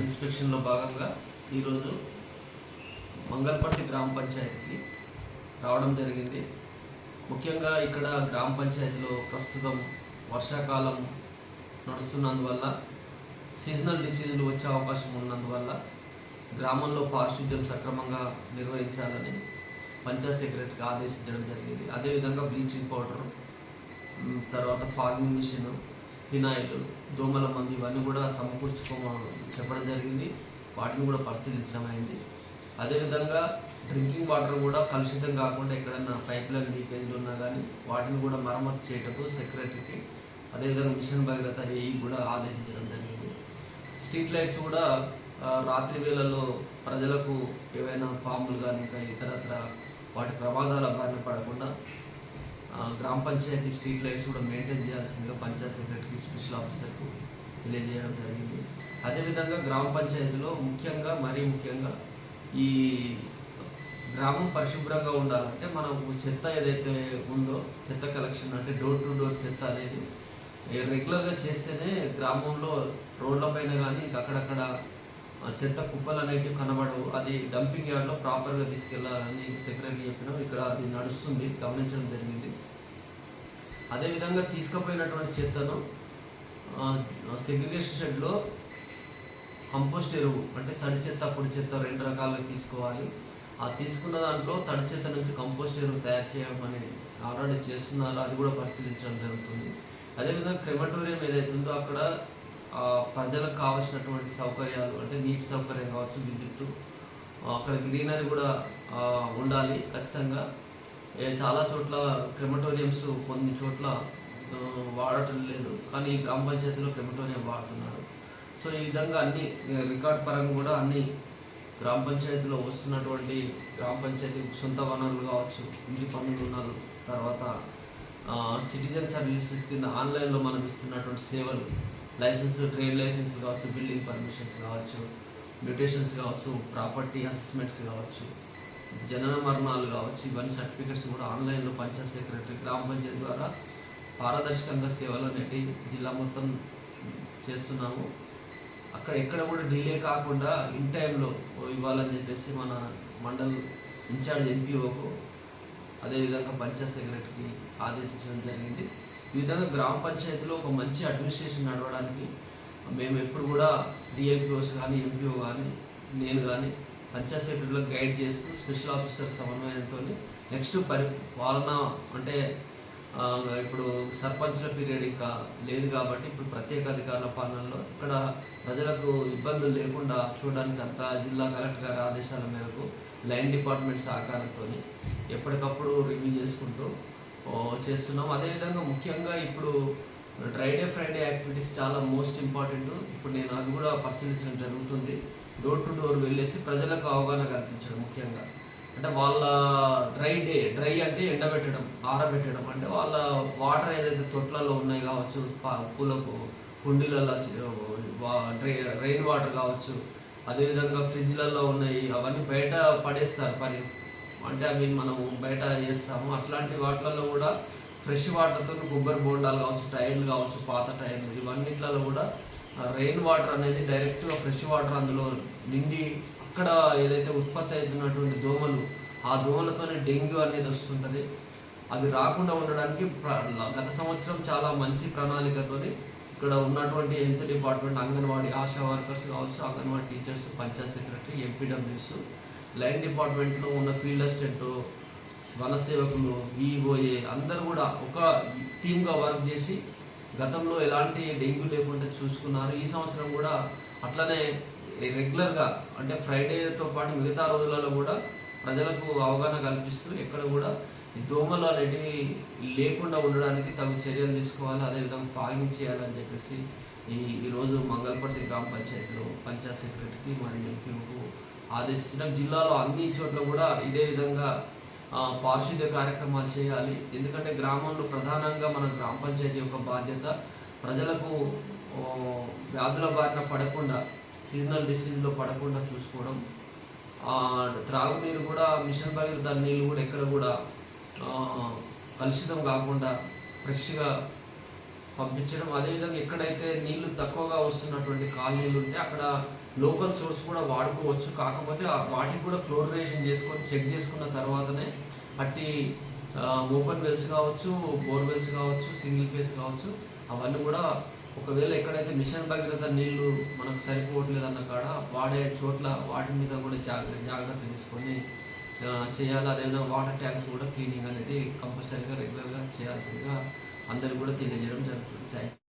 ఇన్స్పెక్షన్లో భాగంగా ఈరోజు మంగళపట్టి గ్రామ పంచాయతీకి రావడం జరిగింది. ముఖ్యంగా ఇక్కడ గ్రామ పంచాయతీలో ప్రస్తుతం వర్షాకాలం నడుస్తున్నందువల్ల సీజనల్ డిసీజులు వచ్చే అవకాశం ఉన్నందువల్ల గ్రామంలో పారిశుద్ధ్యం సక్రమంగా నిర్వహించాలని పంచాయత్ సెక్రటరీకి ఆదేశించడం జరిగింది. అదేవిధంగా బ్లీచింగ్ పౌడర్ తర్వాత ఫాగింగ్ మిషన్ ఫినాయిల్ దోమల మంది ఇవన్నీ కూడా సమకూర్చుకోమని చెప్పడం జరిగింది. వాటిని కూడా పరిశీలించడం అయింది. అదేవిధంగా డ్రింకింగ్ వాటర్ కూడా కలుషితం కాకుండా ఎక్కడైనా పైప్ లైన్ లీకేజ్లు ఉన్నా కానీ వాటిని కూడా మరమ్మతు చేయటప్పుడు సెక్రటరీకి అదేవిధంగా మిషన్ భగీరథ ఏఈ కూడా ఆదేశించడం జరిగింది. స్ట్రీట్ లైట్స్ కూడా రాత్రి వేళల్లో ప్రజలకు ఏవైనా పాములు కానీ ఇంకా ఇతరత్ర వాటి ప్రమాదాల బారిన పడకుండా గ్రామ పంచాయతీ స్ట్రీట్ లైట్స్ కూడా మెయింటైన్ చేయాల్సిందిగా పంచాయత్ సెక్రటరీకి స్పెషల్ ఆఫీసర్కు తెలియజేయడం జరిగింది. అదేవిధంగా గ్రామ పంచాయతీలో ముఖ్యంగా మరీ ముఖ్యంగా ఈ గ్రామం పరిశుభ్రంగా ఉండాలంటే మనకు చెత్త ఏదైతే ఉందో చెత్త కలెక్షన్ అంటే డోర్ టు డోర్ చెత్త అనేది రెగ్యులర్గా చేస్తేనే గ్రామంలో రోడ్లపైన కానీ ఇంకా అక్కడక్కడ చెత్త కుప్పలు అనేటివి కనబడవు. అది డంపింగ్ యార్డ్లో ప్రాపర్గా తీసుకెళ్ళాలని సెక్రటరీ చెప్పినాం ఇక్కడ అది నడుస్తుంది. గమనించడం జరిగింది. అదేవిధంగా తీసుకుపోయినటువంటి చెత్తను సెగ్రిగేషన్ షెడ్లో కంపోస్ట్ ఎరువు అంటే తడి చెత్త పొడి చెత్త రెండు రకాలుగా తీసుకోవాలి. ఆ తీసుకున్న దాంట్లో తడి చెత్త నుంచి కంపోస్ట్ ఎరువు తయారు చేయమని ఆల్రెడీ చేస్తున్నారు? అది కూడా పరిశీలించడం జరుగుతుంది. అదేవిధంగా క్రెమటోరియం ఏదైతే ఉందో అక్కడ ప్రజలకు కావాల్సినటువంటి సౌకర్యాలు అంటే నీటి సౌకర్యం కావచ్చు విద్యుత్తు అక్కడ గ్రీనరీ కూడా ఉండాలి ఖచ్చితంగా. చాలా చోట్ల క్రెమటోరియంస్ కొన్ని చోట్ల వాడటం లేదు. కానీ గ్రామ పంచాయతీలో క్రెమటోరియం వాడుతున్నారు. సో ఈ విధంగా అన్ని రికార్డ్ పరంగా కూడా అన్ని గ్రామ పంచాయతీలో వస్తున్నటువంటి గ్రామ పంచాయతీ సొంత వనరులు కావచ్చు ఇంటి పనులు ఉన్నారు తర్వాత సిటిజన్ సర్వీసెస్ కింద ఆన్లైన్లో మనం ఇస్తున్నటువంటి సేవలు లైసెన్స్ ట్రేడ్ లైసెన్స్ కావచ్చు బిల్డింగ్ పర్మిషన్స్ కావచ్చు మ్యూటేషన్స్ కావచ్చు ప్రాపర్టీ అసెస్మెంట్స్ కావచ్చు జనన మరణాలు కావచ్చు ఇవన్నీ సర్టిఫికెట్స్ కూడా ఆన్లైన్లో పంచాయత్ సెక్రటరీ గ్రామ పంచాయతీ ద్వారా పారదర్శకంగా సేవలు అనేవి జిల్లా మొత్తం చేస్తున్నాము. అక్కడ ఎక్కడ కూడా డిలే కాకుండా ఇన్ టైంలో ఇవ్వాలని చెప్పేసి మన మండల్ ఇన్ఛార్జ్ ఎంపీఓకు అదేవిధంగా పంచాయత్ సెక్రటరీకి ఆదేశించడం జరిగింది. ఈ విధంగా గ్రామ పంచాయతీలో ఒక మంచి అడ్మినిస్ట్రేషన్ నడవడానికి మేము ఎప్పుడు కూడా డిఎంపీఓస్ కానీ ఎంపీఓ కానీ నేను కానీ పంచాయత్ సెక్రటరీలకు గైడ్ చేస్తూ స్పెషల్ ఆఫీసర్ సమన్వయంతో నెక్స్ట్ పరి పాలన అంటే ఇప్పుడు సర్పంచ్ల పీరియడ్ ఇంకా లేదు కాబట్టి ఇప్పుడు ప్రత్యేక అధికారుల పాలనలో ఇక్కడ ప్రజలకు ఇబ్బందులు లేకుండా చూడడానికి అంతా జిల్లా కలెక్టర్ గారి ఆదేశాల మేరకు లైన్ డిపార్ట్మెంట్ సహకారంతో ఎప్పటికప్పుడు రివ్యూ చేసుకుంటూ చేస్తున్నాం. అదేవిధంగా ముఖ్యంగా ఇప్పుడు డ్రై డే ఫ్రైడే యాక్టివిటీస్ చాలా మోస్ట్ ఇంపార్టెంట్ ఇప్పుడు నేను అది కూడా పరిశీలించడం జరుగుతుంది. డోర్ టు డోర్ వెళ్ళేసి ప్రజలకు అవగాహన కల్పించడం ముఖ్యంగా. అంటే వాళ్ళ డ్రై డే డ్రై అంటే ఎండబెట్టడం ఆరబెట్టడం. అంటే వాళ్ళ వాటర్ ఏదైతే తొట్లలో ఉన్నాయి కావచ్చు పూలకు కుండీలలో డ్రై రెయిన్ వాటర్ కావచ్చు అదేవిధంగా ఫ్రిడ్జ్లలో ఉన్నాయి అవన్నీ బయట పడేస్తారు పని. అంటే అవి మనం బయట చేస్తాము. అట్లాంటి వాటిలలో కూడా ఫ్రెష్ వాటర్తో కొబ్బరి బోండాలు కావచ్చు టైర్లు కావచ్చు పాత టైర్లు ఇవన్నిట్లలో కూడా రెయిన్ వాటర్ అనేది డైరెక్ట్గా ఫ్రెష్ వాటర్ అందులో నిండి అక్కడ ఏదైతే ఉత్పత్తి అవుతున్నటువంటి దోమలు ఆ దోమలతోనే డెంగ్యూ అనేది వస్తుంటుంది. అవి రాకుండా ఉండడానికి గత సంవత్సరం చాలా మంచి ప్రణాళికతోని ఇక్కడ ఉన్నటువంటి health department anganwadi ASHA workers కావచ్చు anganwadi teachers panchayat secretary MPWs line డిపార్ట్మెంట్లో ఉన్న ఫీల్డ్ అసిస్టెంట్ వన సేవకులు అందరూ కూడా ఒక టీమ్గా వర్క్ చేసి గతంలో ఎలాంటి డెంగ్యూ లేకుండా చూసుకున్నారు. ఈ సంవత్సరం కూడా అట్లనే రెగ్యులర్గా అంటే ఫ్రైడేతో పాటు మిగతా రోజులలో కూడా ప్రజలకు అవగాహన కల్పిస్తూ ఎక్కడ కూడా ఈ దోమలు అనేటివి లేకుండా ఉండడానికి తగు చర్యలు తీసుకోవాలి అదేవిధంగా ఫాగింగ్ చేయాలని చెప్పేసి ఈ ఈరోజు మంగళపర్తి గ్రామ పంచాయతీలో పంచాయత్ సెక్రటరీకి మరియు ఎంపీకు ఆదేశించడం జిల్లాలో అన్ని చోట్ల కూడా ఇదే విధంగా పారిశుద్ధ్య కార్యక్రమాలు చేయాలి. ఎందుకంటే గ్రామంలో ప్రధానంగా మన గ్రామ పంచాయతీ యొక్క బాధ్యత ప్రజలకు వ్యాధుల బారిన పడకుండా సీజనల్ డిసీజ్లో పడకుండా చూసుకోవడం. త్రాగునీరు కూడా మిషన్ భగీరథ నీళ్ళు కూడా ఎక్కడ కూడా కలుషితం కాకుండా ఫ్రెష్గా పంపించడం. అదేవిధంగా ఎక్కడైతే నీళ్ళు తక్కువగా వస్తున్నటువంటి కాలనీలు ఉంటే అక్కడ లోకల్ సోర్స్ కూడా వాడుకోవచ్చు. కాకపోతే ఆ వాటికి కూడా క్లోరినేషన్ చేసుకొని చెక్ చేసుకున్న తర్వాతనే అట్టి ఓపెన్ వెల్స్ కావచ్చు బోర్ వెల్స్ కావచ్చు సింగిల్ ఫేస్ కావచ్చు అవన్నీ కూడా ఒకవేళ ఎక్కడైతే మిషన్ భగీరథ నీళ్ళు మనకు సరిపోవట్లేదు అన్న కాడ వాడే చోట్ల వాటి మీద కూడా జాగ్రత్త జాగ్రత్త తీసుకొని చేయాలి. అదేవిధంగా వాటర్ ట్యాంక్స్ కూడా క్లీనింగ్ అనేది కంపల్సరీగా రెగ్యులర్గా చేయాల్సిందిగా అందరూ కూడా తెలియజేయడం జరుగుతుంది. థ్యాంక్